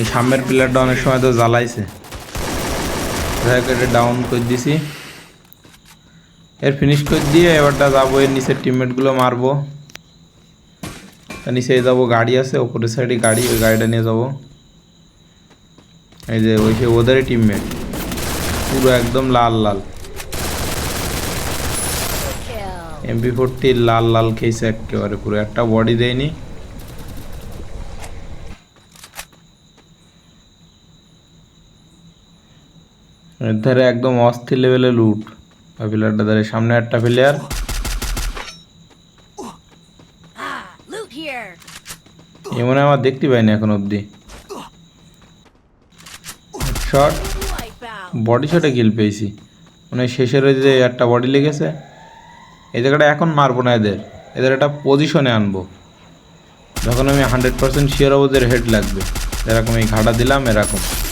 এই সামনের প্লেয়ারটা অনেক সময় তো জ্বালাইছে। যাই হোক এটা ডাউন করে দিছি। এর ফিনিশ করে দিয়ে এবারটা যাব এর নিচের টিমমেটগুলো মারবো। নিচে যাব গাড়ি আছে ওপরের সাইডে গাড়ি ওই গাড়িটা নিয়ে যাব। এই যে ওই সে ওদেরই টিমমেট পুরো একদম লাল লাল। এমপি ফোরটি লাল লাল খেয়েছে একেবারে পুরো। একটা বডি দেয়নি। ধারে একদম অস্থির লেভেলে লুট ওই প্লেয়ারটা ধারে সামনে একটা প্লেয়ার. এমন আমার দেখতে পাইনি এখন অবধি। শট বডি শটে কিল পেয়েছি। মানে শেষের ওই যে একটা বডি লেগেছে। এই জায়গাটা এখন মারবো না এদের। এদের একটা পজিশনে আনব। যখন আমি হান্ড্রেড পার্সেন্ট শিওর হব হেড লাগবে। এরকম এই ঘাটা দিলাম এরকম.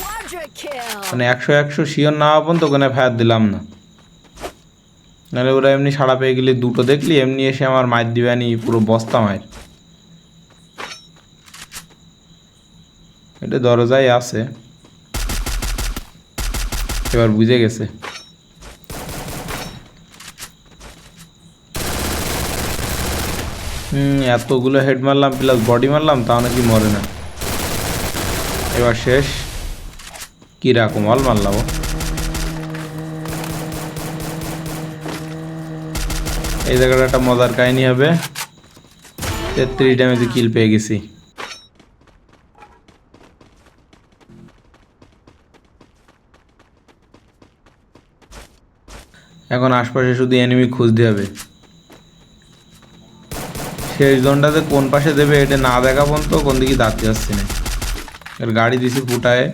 মানে একশো একশো শিওর না হওয়া পর্যন্ত ওখানে ফায়ার দিলাম না। নাহলে ওরা এমনি সাড়া পেয়ে গেলে দুটো দেখলি, এমনি এসে আমার মায়ের দিবে আনি পুরো বস্তা মায়ের এটা দরজায় আছে। এবার বুঝে গেছে। হুম, এতগুলো হেড মারলাম প্লাস বডি মারলাম, তাও নাকি মরে না। এবার শেষ। কীরকম অল মারলাম? এই জায়গাটা একটা মজার কাহিনী হবে। তেত্রিশ ড্যামেজে কিল পেয়ে গেছি। এখন আশপাশে শুধু এনিমি খুঁজতে হবে। শেষ জোনটাতে কোন পাশে দেবে এটা না দেখা পর্যন্ত কোন দিকে দাঁড়তে যাচ্ছি না। গাড়ি দিছি ফুটায়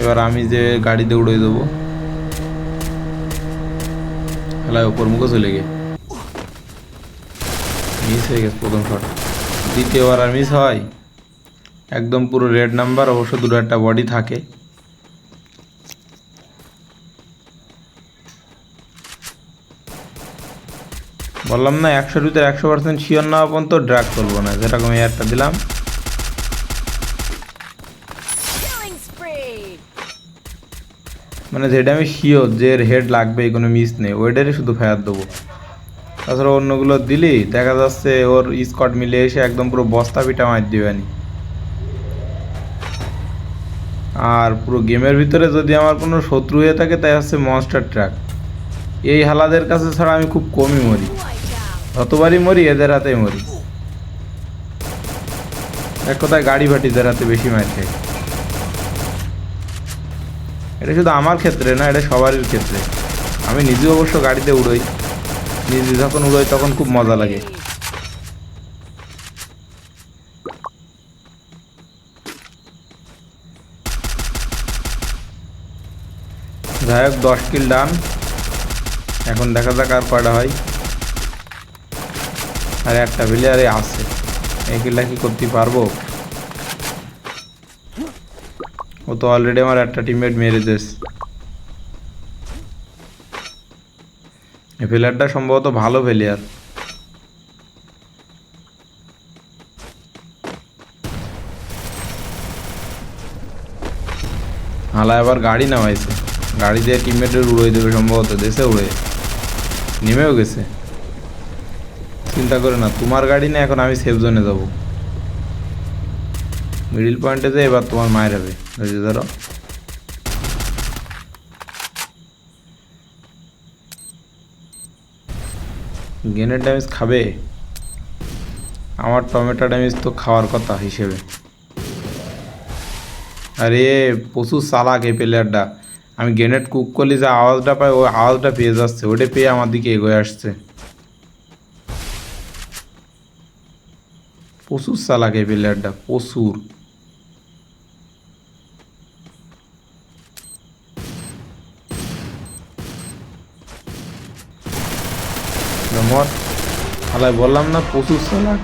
এবার আমি যে গাড়িতে উড়ে দেবো খেলায় ওপর মুখে চলে গে মিস হয়ে গেছে প্রথম শট দ্বিতীয়বার আর মিস হয়। একদম পুরো রেড নাম্বার অবশ্য দুটো একটা বডি থাকে। বললাম না, একশোর ভিতরে একশো পার্সেন্ট শিওর না পর্যন্ত ড্রাগ করব না, যেরকম একটা দিলাম। মানে যেটা আমি শিওর যে এর হেড লাগবে কোনো মিস নেই। ওইটারই শুধু ফায়ার দেবো। তাছাড়া অন্যগুলো দিলি, দেখা যাচ্ছে ওর স্কট মিলে এসে একদম পুরো বস্তা পিটা মার দিবেনি আর পুরো গেমের ভিতরে যদি আমার কোনো শত্রু হয়ে থাকে, তাই হচ্ছে মনস্টার ট্রাক এই হালাদের কাছে ছাড়া আমি খুব কমই মরি। যতবারই মরি, এদের হাতেই মরি। এক কথায় গাড়ি ভাটিদের হাতে বেশি মার খাই এটা শুধু আমার ক্ষেত্রে না, এটা সবারই ক্ষেত্রে। আমি নিজে অবশ্য গাড়িতে উড়োই। নিজে যখন উড়োই তখন খুব মজা লাগে। যাই হোক, দশ কিল ডান। এখন দেখা যাক আর কয়টা হয়। আর একটা প্লেয়ারে আছে। এই কিলটা কি করতে পারব? ও তো অলরেডি আমার একটা টিমমেট মেরে দিস প্লেয়ারটা সম্ভবত ভালো প্লেয়ার হালা এবার গাড়ি নামাইছে। গাড়ি দিয়ে টিমমেটের উড়ে দেবে সম্ভবত, দেশে উড়ে নেমেও গেছে। চিন্তা করে না, তোমার গাড়ি না, এখন আমি সেফ জোনে যাব। মিডিল পয়েন্টে যে এবার তোমার মায়ের হবে। ওই যে ধরো। গেনের ড্যামেজ খাবে? আমার টমেটো ড্যামেজ তো খাওয়ার কথা হিসেবে। আরে, প্রচুর চালাক এই প্লেয়ারটা আমি গ্রেনেড কুক করলে যে আওয়াজটা পাই ওই আওয়াজটা পেয়ে যাচ্ছে। ওটা পেয়ে আমার দিকে এগোয়ে আসছে। প্রচুর চালাক এই প্লেয়ারটা প্রচুর। মর আলাই বললাম না প্রচুর চালাক